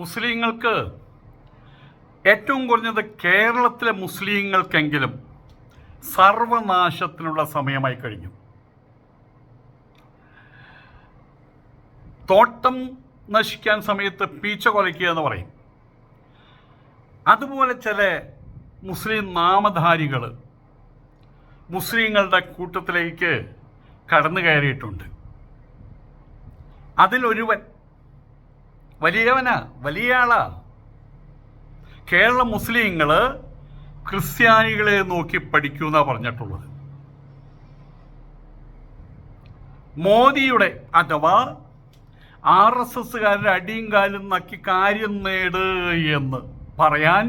മുസ്ലിങ്ങൾക്ക് ഏറ്റവും കുറഞ്ഞത് കേരളത്തിലെ മുസ്ലിങ്ങൾക്കെങ്കിലും സർവനാശത്തിനുള്ള സമയമായി കഴിഞ്ഞു. തോട്ടം നശിക്കാൻ സമയത്ത് പീച്ച കൊലയ്ക്കുക എന്ന് പറയും. അതുപോലെ ചില മുസ്ലിം നാമധാരികൾ മുസ്ലിങ്ങളുടെ കൂട്ടത്തിലേക്ക് കടന്നു കയറിയിട്ടുണ്ട്. അതിലൊരുവൻ വലിയവനാ വലിയ ആളാ കേരള മുസ്ലിങ്ങൾ ക്രിസ്ത്യാനികളെ നോക്കി പഠിക്കൂ എന്നാ പറഞ്ഞിട്ടുള്ളത്. മോദിയുടെ അഥവാ ആർ എസ് എസ്സുകാരുടെ അടിയും കാലും നക്കി കാര്യം നേട് എന്ന് പറയാൻ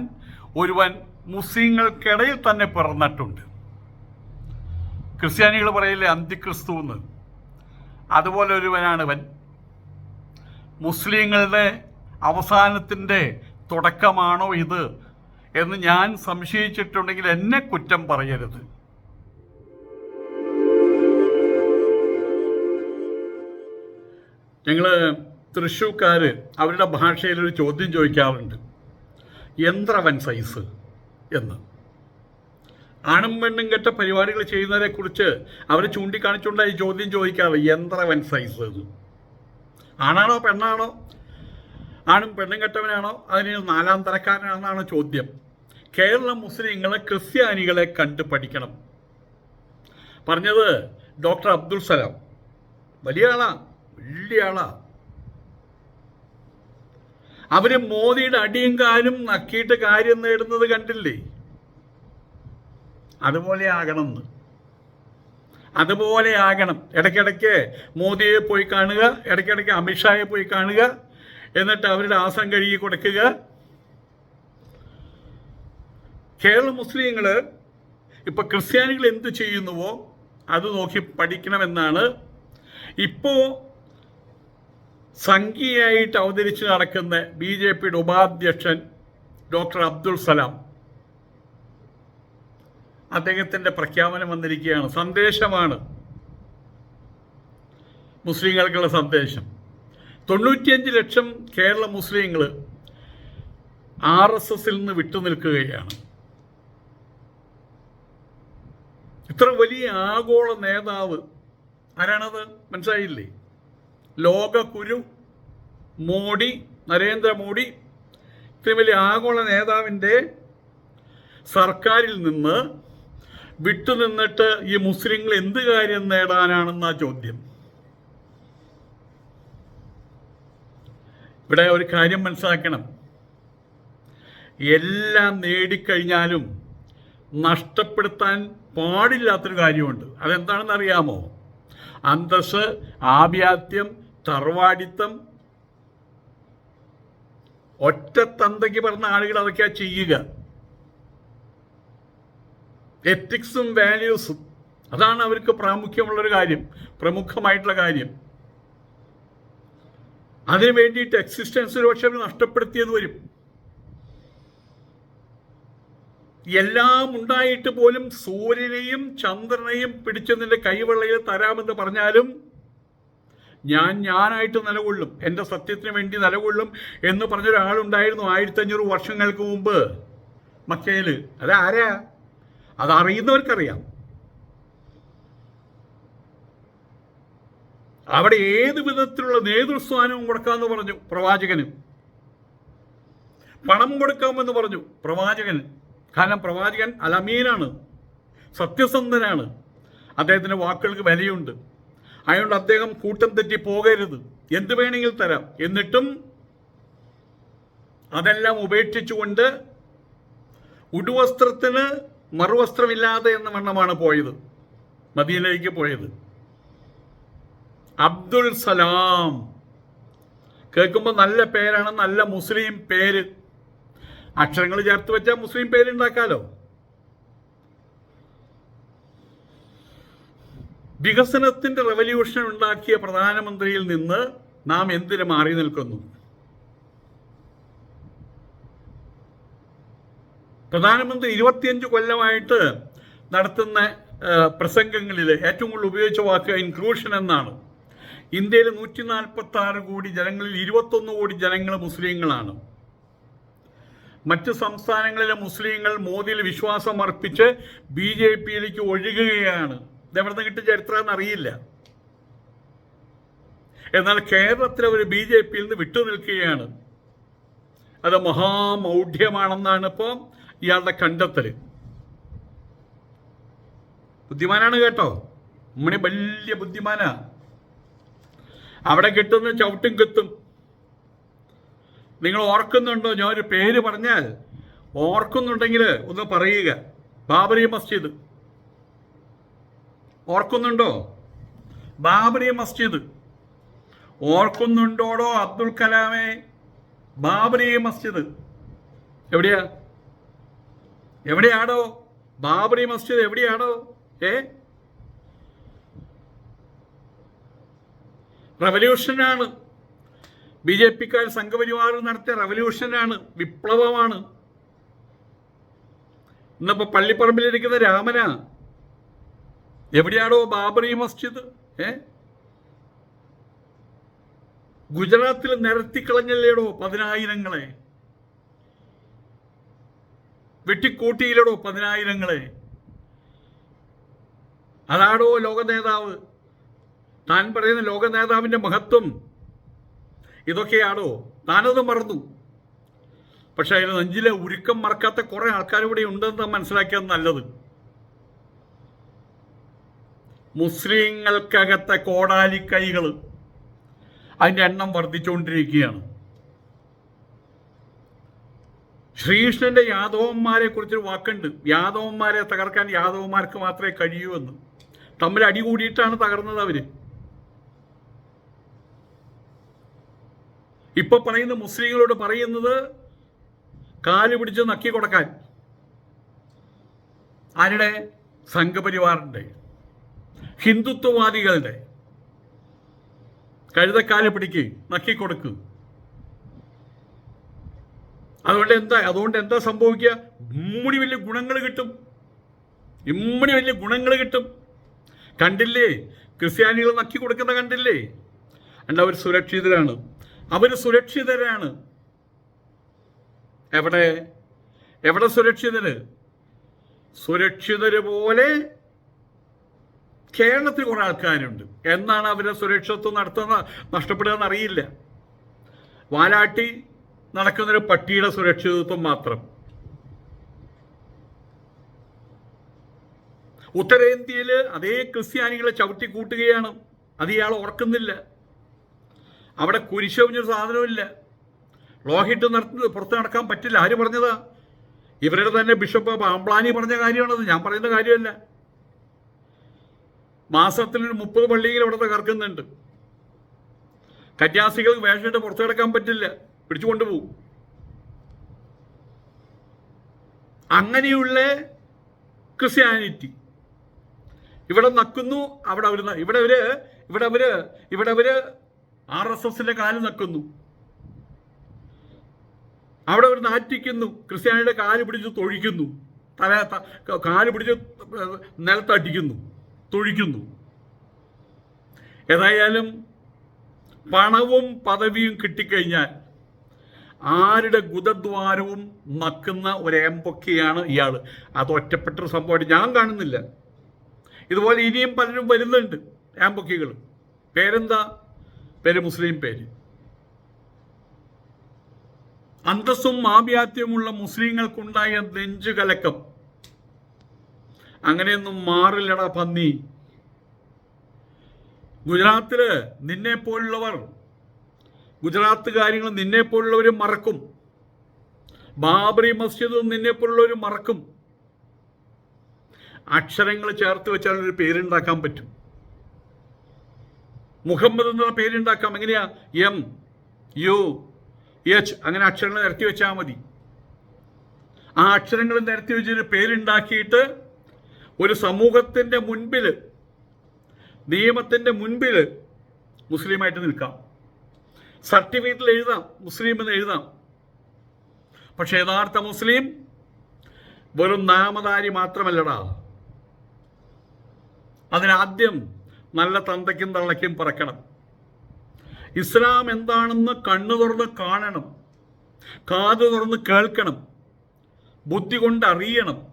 ഒരുവൻ മുസ്ലിങ്ങൾക്കിടയിൽ തന്നെ പിറന്നിട്ടുണ്ട്. ക്രിസ്ത്യാനികൾ പറയില്ലേ അന്തിക്രിസ്തു എന്ന് അതുപോലെ ഒരുവനാണ് ഇവൻ മുസ്ലിങ്ങളുടെ അവസാനത്തിന്റെ തുടക്കമാണോ ഇത് എന്ന് ഞാൻ സംശയിച്ചിട്ടുണ്ടെങ്കിൽ എന്നെ കുറ്റം പറയരുത്. ഞങ്ങൾ തൃശ്ശൂക്കാർ അവരുടെ ഭാഷയിൽ ഒരു ചോദ്യം ചോദിക്കാറുണ്ട്. യന്ത്രവൻ സൈസ് എന്ന്. ആണും പെണ്ണും കെട്ട പരിപാടികൾ ചെയ്യുന്നതിനെക്കുറിച്ച് അവർ ചൂണ്ടിക്കാണിച്ചുകൊണ്ടായി ചോദ്യം ചോദിക്കാറ്. യന്ത്രവൻ സൈസ് എന്ന്. ആണാണോ പെണ്ണാണോ? ആണും പെണ്ണും കെട്ടവനാണോ? അതിന് നാലാം തരക്കാരനാണെന്നാണ് ചോദ്യം. കേരള മുസ്ലിങ്ങളെ ക്രിസ്ത്യാനികളെ കണ്ട് പഠിക്കണം. പറഞ്ഞത് ഡോക്ടർ അബ്ദുൽ സലാം. വലിയ ആളാ വലിയ ആളാ. അവർ മോദിയുടെ അടിയും കാലും നക്കിയിട്ട് കാര്യം നേടുന്നത് കണ്ടില്ലേ? അതുപോലെ ആകണമെന്ന്. അതുപോലെ ആകണം. ഇടയ്ക്കിടയ്ക്ക് മോദിയെ പോയി കാണുക ഇടയ്ക്കിടയ്ക്ക് അമിത്ഷായെ പോയി കാണുക എന്നിട്ട് അവരുടെ ആസം കഴുകി കൊടുക്കുക. കേരള മുസ്ലിങ്ങൾ ഇപ്പൊ ക്രിസ്ത്യാനികൾ എന്ത് ചെയ്യുന്നുവോ അത് നോക്കി പഠിക്കണമെന്നാണ്. ഇപ്പോ സംഖ്യയായിട്ട് അവതരിച്ച് നടക്കുന്ന ബി ജെ പിയുടെ ഉപാധ്യക്ഷൻ ഡോക്ടർ അബ്ദുൾ സലാം അദ്ദേഹത്തിന്റെ പ്രഖ്യാപനം വന്നിരിക്കുകയാണ്. സന്ദേശമാണ്. മുസ്ലിങ്ങൾക്കുള്ള സന്ദേശം. തൊണ്ണൂറ്റിയഞ്ച് ലക്ഷം കേരള മുസ്ലിങ്ങൾ ആർ എസ് എസിൽ നിന്ന് വിട്ടുനിൽക്കുകയാണ് ഇത്ര വലിയ ആഗോള നേതാവ് ആരാണത്? മനസ്സിലായില്ലേ? ലോക കുരു മോഡി നരേന്ദ്രമോദി ഇത്രയും വലിയ ആഗോള നേതാവിന്റെ സർക്കാരിൽ നിന്ന് വിട്ടുനിന്നിട്ട് ഈ മുസ്ലിങ്ങൾ എന്ത് കാര്യം നേടാനാണെന്ന ചോദ്യം. ഇവിടെ ഒരു കാര്യം മനസ്സിലാക്കണം. എല്ലാം നേടിക്കഴിഞ്ഞാലും നഷ്ടപ്പെടുത്താൻ പാടില്ലാത്തൊരു കാര്യമുണ്ട്. അതെന്താണെന്ന് അറിയാമോ അന്തസ് ആഭ്യാത്യം തറവാടിത്തം ഒറ്റ തന്തയ്ക്ക് പറഞ്ഞ ആളുകൾ അതൊക്കെയാ ചെയ്യുക. എത്തിക്സും വാല്യൂസും അതാണ് അവർക്ക് പ്രാമുഖ്യമുള്ളൊരു കാര്യം പ്രമുഖമായിട്ടുള്ള കാര്യം. അതിനു വേണ്ടിയിട്ട് എക്സിസ്റ്റൻസ് പക്ഷെ അവർ നഷ്ടപ്പെടുത്തിയത് വരും. എല്ലാം ഉണ്ടായിട്ട് പോലും സൂര്യനെയും ചന്ദ്രനെയും പിടിച്ചതിന്റെ കൈവെള്ളയിൽ തരാമെന്ന് പറഞ്ഞാലും ഞാൻ ഞാനായിട്ട് നിലകൊള്ളും എന്റെ സത്യത്തിന് വേണ്ടി നിലകൊള്ളും എന്ന് പറഞ്ഞൊരാളുണ്ടായിരുന്നു ആയിരത്തഞ്ഞൂറ് വർഷങ്ങൾക്ക് മുമ്പ്. മക്കയിൽ അതാരാ അതറിയുന്നവർക്കറിയാം. അവിടെ ഏത് വിധത്തിലുള്ള നേതൃസ്ഥാനവും കൊടുക്കാമെന്ന് പറഞ്ഞു പ്രവാചകന്. പണം കൊടുക്കാമെന്ന് പറഞ്ഞു പ്രവാചകന് കാരണം പ്രവാചകൻ അലമീനാണ് സത്യസന്ധനാണ്. അദ്ദേഹത്തിന്റെ വാക്കുകൾക്ക് വിലയുണ്ട്. അതുകൊണ്ട് അദ്ദേഹം കൂട്ടം തെറ്റി പോകരുത്. എന്ത് വേണമെങ്കിൽ തരാം. എന്നിട്ടും അതെല്ലാം ഉപേക്ഷിച്ചുകൊണ്ട് ഉടുവസ്ത്രത്തിന് മറുവസ്ത്രമില്ലാതെ എന്ന വണ്ണമാണ് പോയത്. മദീനയിലേക്ക് പോയത്. അബ്ദുൽ സലാം. കേൾക്കുമ്പോൾ നല്ല പേരാണ് നല്ല മുസ്ലിം പേര്. അക്ഷരങ്ങൾ ചേർത്ത് വെച്ചാൽ മുസ്ലിം പേരുണ്ടാക്കാലോ? വികസനത്തിന്റെ റെവല്യൂഷൻ ഉണ്ടാക്കിയ പ്രധാനമന്ത്രിയിൽ നിന്ന് നാം എന്തിനു മാറി നിൽക്കുന്നു? പ്രധാനമന്ത്രി ഇരുപത്തിയഞ്ച് കൊല്ലമായിട്ട് നടത്തുന്ന പ്രസംഗങ്ങളിൽ ഏറ്റവും കൂടുതൽ ഉപയോഗിച്ച വാക്ക് ഇൻക്ലൂഷൻ എന്നാണ്. ഇന്ത്യയിൽ നൂറ്റി നാൽപ്പത്തി ആറ് കോടി ജനങ്ങളിൽ ഇരുപത്തൊന്ന് കോടി ജനങ്ങൾ മുസ്ലിങ്ങളാണ്. മറ്റ് സംസ്ഥാനങ്ങളിലെ മുസ്ലിങ്ങൾ മോദിയിൽ വിശ്വാസം അർപ്പിച്ച് ബി ജെ പിയിലേക്ക് ഒഴുകുകയാണ്. ഇതെവിടെ നിന്ന് കിട്ടിയ ചരിത്രം എന്നറിയില്ല എന്നാൽ കേരളത്തിൽ അവർ ബി ജെ പിയിൽ നിന്ന് വിട്ടുനിൽക്കുകയാണ്. അത് മഹാമൗഢ്യമാണെന്നാണ് ഇപ്പോൾ ഇയാളുടെ കണ്ടെത്തൽ ബുദ്ധിമാനാണ് കേട്ടോ. ഉമ്മണി വലിയ ബുദ്ധിമാനാ. അവിടെ കിട്ടുന്ന ചവിട്ടും കെത്തും നിങ്ങൾ ഓർക്കുന്നുണ്ടോ? ഒരു പേര് പറഞ്ഞാൽ ഓർക്കുന്നുണ്ടെങ്കിൽ ഒന്ന് പറയുക. ബാബറി മസ്ജിദ്. ഓർക്കുന്നുണ്ടോ? ബാബറി മസ്ജിദ്. ഓർക്കുന്നുണ്ടോടോ അബ്ദുൽ കലാമെ? ബാബറി മസ്ജിദ്. എവിടെയാ? എവിടെയാണോ ബാബറി മസ്ജിദ് എവിടെയാണോ ഏ? റവല്യൂഷനാണ്. ബി ജെ പിക്കാർ സംഘപരിവാർ നടത്തിയ റവല്യൂഷനാണ്. വിപ്ലവമാണ്. ഇന്നിപ്പോ പള്ളിപ്പറമ്പിലിരിക്കുന്ന രാമനാ. എവിടെയാണോ ബാബറി മസ്ജിദ്? ഏ? ഗുജറാത്തിൽ നിരത്തിക്കളഞ്ഞല്ലേടോ പതിനായിരങ്ങളെ? വെട്ടിക്കൂട്ടിയില്ലടോ പതിനായിരങ്ങളെ. അതാടോ ലോക നേതാവ് താൻ പറയുന്ന ലോക നേതാവിന്റെ മഹത്വം. ഇതൊക്കെയാണോ താനത് മറന്നു. പക്ഷെ അതിന് നെഞ്ചിലെ ഉരുക്കം മറക്കാത്ത കുറെ ആൾക്കാർ ഇവിടെ ഉണ്ടെന്ന് മനസ്സിലാക്കിയത് നല്ലത്. മുസ്ലിങ്ങൾക്കകത്തെ കോടാലിക്കൈകൾ അതിന്റെ എണ്ണം വർദ്ധിച്ചുകൊണ്ടിരിക്കുകയാണ്. ശ്രീകൃഷ്ണന്റെ യാദവന്മാരെ കുറിച്ചൊരു വാക്കുണ്ട്. യാദവന്മാരെ തകർക്കാൻ യാദവന്മാർക്ക് മാത്രമേ കഴിയൂ എന്ന് തമ്മിൽ അടി കൂടിയിട്ടാണ് തകർന്നത് അവർ. ഇപ്പൊ പറയുന്ന മുസ്ലിങ്ങളോട് പറയുന്നത് കാൽ പിടിച്ച് നക്കി കൊടുക്കാൻ. ആരുടെ? സംഘപരിവാറിന്റെ. ഹിന്ദുത്വവാദികളുടെ. കഴുതക്കാൽ പിടിക്ക് നക്കി കൊടുക്ക്. അതുകൊണ്ട് എന്താ അതുകൊണ്ട് എന്താ സംഭവിക്കുക? ഇമ്മുടി വലിയ ഗുണങ്ങൾ കിട്ടും. ഇമ്മുടി വലിയ ഗുണങ്ങൾ കിട്ടും. കണ്ടില്ലേ? ക്രിസ്ത്യാനികൾ നക്കി കൊടുക്കുന്ന കണ്ടില്ലേ? അണ്ട് അവർ സുരക്ഷിതരാണ്. അവർ സുരക്ഷിതരാണ്. എവിടെ? എവിടെ സുരക്ഷിതര്? സുരക്ഷിതര് പോലെ കേരളത്തിൽ കുറെ ആൾക്കാരുണ്ട്. എന്നാണ് അവരെ സുരക്ഷിതത്വം നടത്തുന്ന നഷ്ടപ്പെടുക എന്നറിയില്ല വാലാട്ടി നടക്കുന്നൊരു പട്ടിയുടെ സുരക്ഷിതത്വം മാത്രം. ഉത്തരേന്ത്യയിൽ അതേ ക്രിസ്ത്യാനികളെ ചവിട്ടി കൂട്ടുകയാണ്. അത് ഇയാൾ ഓർക്കുന്നില്ല. അവിടെ കുരിശൊഞ്ഞൊരു സാധനമില്ല ലോഹിട്ട് നടത്തുന്നത് പുറത്ത് നടക്കാൻ പറ്റില്ല. ആര് പറഞ്ഞതാ? ഇവരുടെ തന്നെ ബിഷപ്പ് പാമ്പ്ലാനി പറഞ്ഞ കാര്യമാണത്. ഞാൻ പറയുന്ന കാര്യമല്ല. മാസത്തിൽ ഒരു മുപ്പത് പള്ളിയിൽ അവിടെ തകർക്കുന്നുണ്ട് കന്യാസികൾക്ക് വേഷമിട്ട് പുറത്തു കിടക്കാൻ പറ്റില്ല. പിടിച്ചു കൊണ്ടുപോകും അങ്ങനെയുള്ള ക്രിസ്ത്യാനിറ്റി. ഇവിടെ നക്കുന്നു അവിടെ അവർ ഇവിടെ അവർ ഇവിടെ അവർ ഇവിടെ അവർ ആർ എസ് എസിന്റെ കാൽ നക്കുന്നു. അവിടെ അവർ നാറ്റിക്കുന്നു ക്രിസ്ത്യാനിയുടെ കാൽ പിടിച്ച് തൊഴിക്കുന്നു തല കാൽ പിടിച്ച് നിലത്തടിക്കുന്നു തൊഴിക്കുന്നു. ഏതായാലും പണവും പദവിയും കിട്ടിക്കഴിഞ്ഞാൽ ആരുടെ ഗുദദ്വാരവും നക്കുന്ന ഒരു ഏമ്പൊക്കെയാണ് ഇയാൾ അത് ഒറ്റപ്പെട്ട ഒരു സംഭവമായിട്ട് ഞാൻ കാണുന്നില്ല. ഇതുപോലെ ഇനിയും പലരും വരുന്നുണ്ട് ഏമ്പൊക്കികൾ. പേരെന്താ? പേര് മുസ്ലിം പേര്. അന്തസ്സും ആഭ്യാത്യമുള്ള മുസ്ലിങ്ങൾക്കുണ്ടായ നെഞ്ചുകലക്കം അങ്ങനെയൊന്നും മാറില്ലടാ പന്നി. ഗുജറാത്തിൽ നിന്നെ പോലുള്ളവർ ഗുജറാത്ത് കാര്യങ്ങൾ നിന്നെ പോലുള്ളവർ മറക്കും. ബാബറി മസ്ജിദും നിന്നെ പോലുള്ളവർ മറക്കും. അക്ഷരങ്ങൾ ചേർത്ത് വെച്ചാൽ ഒരു പേരുണ്ടാക്കാൻ പറ്റും. മുഹമ്മദ് എന്നുള്ള പേരുണ്ടാക്കാം. എങ്ങനെയാ? M U H. അങ്ങനെ അക്ഷരങ്ങൾ നിരത്തി വെച്ചാൽ മതി. ആ അക്ഷരങ്ങൾ നിരത്തി വെച്ചൊരു പേരുണ്ടാക്കിയിട്ട് ഒരു സമൂഹത്തിന്റെ മുൻപിൽ നിയമത്തിന്റെ മുൻപിൽ മുസ്ലിമായിട്ട് നിൽക്കാം. സർട്ടിഫിക്കറ്റിൽ എഴുതാം മുസ്ലിം എന്ന് എഴുതാം. പക്ഷെ യഥാർത്ഥ മുസ്ലിം വെറും നാമധാരി മാത്രമല്ലടാ. അതിനാദ്യം നല്ല തന്തയ്ക്കും തള്ളയ്ക്കും പറക്കണം. ഇസ്ലാം എന്താണെന്ന് കണ്ണു തുറന്ന് കാണണം കാത് തുറന്ന് കേൾക്കണം ബുദ്ധി കൊണ്ട് അറിയണം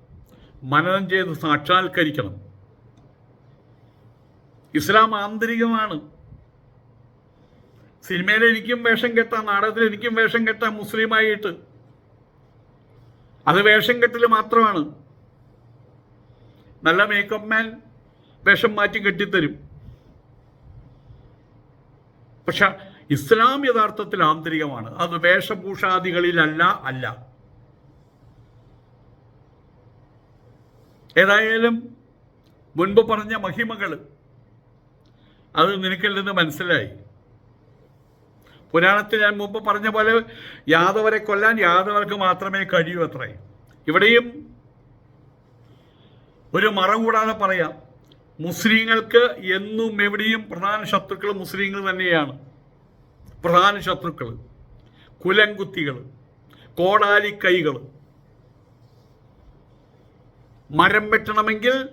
മനനം ചെയ്ത് സാക്ഷാത്കരിക്കണം. ഇസ്ലാം ആന്തരികമാണ്. സിനിമയിൽ എനിക്കും വേഷം കെട്ടാം നാടകത്തിൽ എനിക്കും വേഷം കെട്ടാം മുസ്ലിമായിട്ട്. അത് വേഷം കെട്ടൽ മാത്രമാണ്. നല്ല മേക്കപ്പ് മാൻ വേഷം മാറ്റി കെട്ടിത്തരും. പക്ഷെ ഇസ്ലാം യഥാർത്ഥത്തിൽ ആന്തരികമാണ്. അത് വേഷഭൂഷാദികളിലല്ല അല്ല. ഏതായാലും മുൻപ് പറഞ്ഞ മഹിമകൾ അത് നിനക്കിൽ നിന്ന് മനസ്സിലായി. പുരാണത്തിൽ ഞാൻ മുമ്പ് പറഞ്ഞ പോലെ യാദവരെ കൊല്ലാൻ യാദവർക്ക് മാത്രമേ കഴിയൂ അത്രേ. ഇവിടെയും ഒരു മറം കൂടാതെ പറയാം. മുസ്ലിങ്ങൾക്ക് എന്നും എവിടെയും പ്രധാന ശത്രുക്കൾ മുസ്ലിങ്ങൾ തന്നെയാണ്. പ്രധാന ശത്രുക്കൾ. കുലംകുത്തികൾ. കോടാലിക്കൈകൾ. മരം വെട്ടണമെങ്കിൽ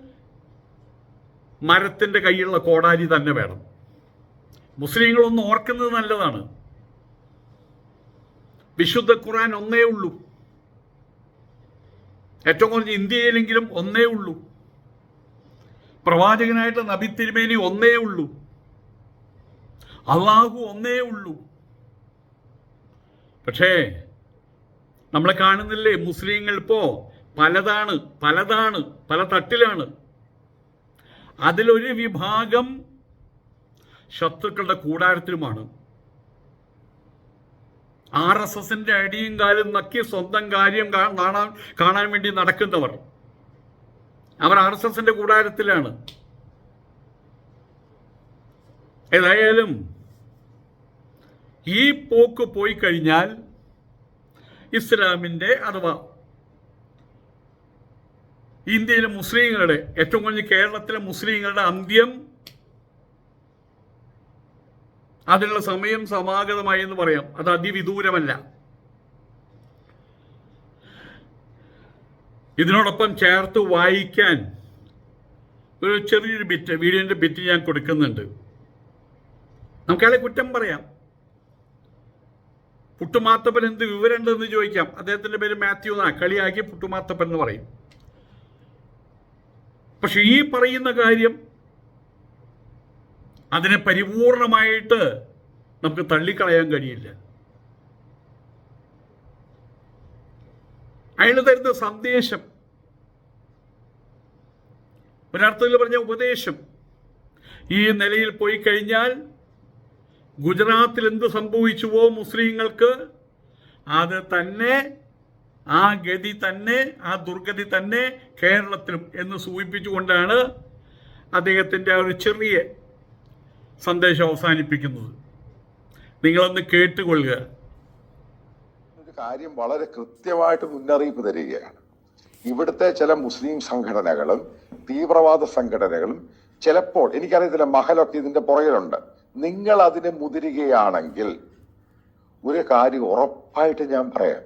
മരത്തിന്റെ കയ്യിലുള്ള കോടാലി തന്നെ വേണം. മുസ്ലിങ്ങളൊന്നും ഓർക്കുന്നത് നല്ലതാണ്. വിശുദ്ധ ഖുറാൻ ഒന്നേ ഉള്ളൂ. ഏറ്റവും കുറഞ്ഞ ഇന്ത്യയിലെങ്കിലും ഒന്നേ ഉള്ളൂ. പ്രവാചകനായിട്ട് നബി തിരുമേനി ഒന്നേ ഉള്ളൂ. അള്ളാഹു ഒന്നേ ഉള്ളൂ. പക്ഷേ നമ്മളെ കാണുന്നില്ലേ മുസ്ലിങ്ങൾ ഇപ്പോ പലതാണ് പലതാണ് പല തട്ടിലാണ്. അതിലൊരു വിഭാഗം ശത്രുക്കളുടെ കൂടാരത്തിലുമാണ്. ആർ എസ് എസിന്റെ അടിയും കാലും നക്കി സ്വന്തം കാര്യം കാണാൻ കാണാൻ വേണ്ടി നടക്കുന്നവർ. അവർ ആർ എസ് എസിന്റെ കൂടാരത്തിലാണ്. ഏതായാലും ഈ പോക്ക് പോയി കഴിഞ്ഞാൽ ഇസ്ലാമിന്റെ അഥവാ ഇന്ത്യയിലെ മുസ്ലിങ്ങളുടെ ഏറ്റവും കുറഞ്ഞ് കേരളത്തിലെ മുസ്ലിങ്ങളുടെ അന്ത്യം അതിനുള്ള സമയം സമാഗതമായി എന്ന് പറയാം. അത് അതിവിദൂരമല്ല. ഇതിനോടൊപ്പം ചേർത്ത് വായിക്കാൻ ഒരു ചെറിയൊരു ബിറ്റ് വീഡിയോന്റെ ബിറ്റ് ഞാൻ കൊടുക്കുന്നുണ്ട്. നമുക്കയാളെ കുറ്റം പറയാം. പുട്ടുമാത്തപ്പൻ എന്ത് വിവരമുണ്ടെന്ന് ചോദിക്കാം. അദ്ദേഹത്തിന്റെ പേര് മാത്യു എന്നാ. കളിയാക്കി പുട്ടുമാത്തപ്പൻ എന്ന് പറയും. പക്ഷെ ഈ പറയുന്ന കാര്യം അതിനെ പരിപൂർണമായിട്ട് നമുക്ക് തള്ളിക്കളയാൻ കഴിയില്ല. അയാൾ തരുന്ന സന്ദേശം ഒരർത്ഥത്തിൽ പറഞ്ഞ ഉപദേശം ഈ നിലയിൽ പോയി കഴിഞ്ഞാൽ ഗുജറാത്തിൽ എന്ത് സംഭവിച്ചുവോ മുസ്ലിങ്ങൾക്ക് അത് തന്നെ ആ ഗതി തന്നെ ആ ദുർഗതി തന്നെ കേരളത്തിലും എന്ന് സൂചിപ്പിച്ചുകൊണ്ടാണ് അദ്ദേഹത്തിന്റെ ആ ഒരു ചെറിയ സന്ദേശം അവസാനിപ്പിക്കുന്നത്. നിങ്ങളൊന്ന് കേട്ടുകൊള്ളുക. കാര്യം വളരെ കൃത്യമായിട്ട് മുന്നറിയിപ്പ് തരികയാണ്. ഇവിടുത്തെ ചില മുസ്ലിം സംഘടനകളും തീവ്രവാദ സംഘടനകളും ചിലപ്പോൾ എനിക്കറിയത്തില്ല മഹലൊക്കെ ഇതിന്റെ പുറകിലുണ്ട്. നിങ്ങൾ അതിനെ മുതിരുകയാണെങ്കിൽ ഒരു കാര്യം ഉറപ്പായിട്ട് ഞാൻ പറയാം.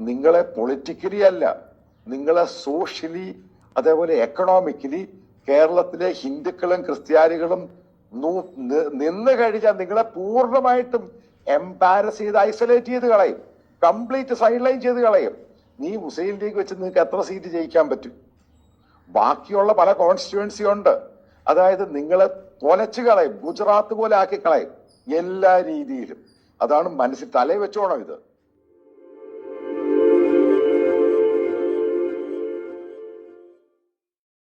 നിങ്ങളെ പൊളിറ്റിക്കലി അല്ല നിങ്ങളെ സോഷ്യലി അതേപോലെ എക്കണോമിക്കലി കേരളത്തിലെ ഹിന്ദുക്കളും ക്രിസ്ത്യാനികളും നിന്ന് കഴിഞ്ഞാൽ നിങ്ങളെ പൂർണമായിട്ടും എംപാരസ് ചെയ്ത് ഐസൊലേറ്റ് ചെയ്ത് കളയും. കംപ്ലീറ്റ് സൈഡ് ലൈൻ ചെയ്ത് കളയും. നീ മുസ്ലിം ലീഗ് വെച്ച് നിങ്ങൾക്ക് എത്ര സീറ്റ് ജയിക്കാൻ പറ്റും? ബാക്കിയുള്ള പല കോൺസ്റ്റിറ്റ്യുവൻസി ഉണ്ട്. അതായത് നിങ്ങളെ തൊലച്ചു കളയും ഗുജറാത്ത് പോലെ ആക്കി കളയും. എല്ലാ രീതിയിലും. അതാണ് മനസ്സിൽ തലയിൽ വെച്ചോണം ഇത്.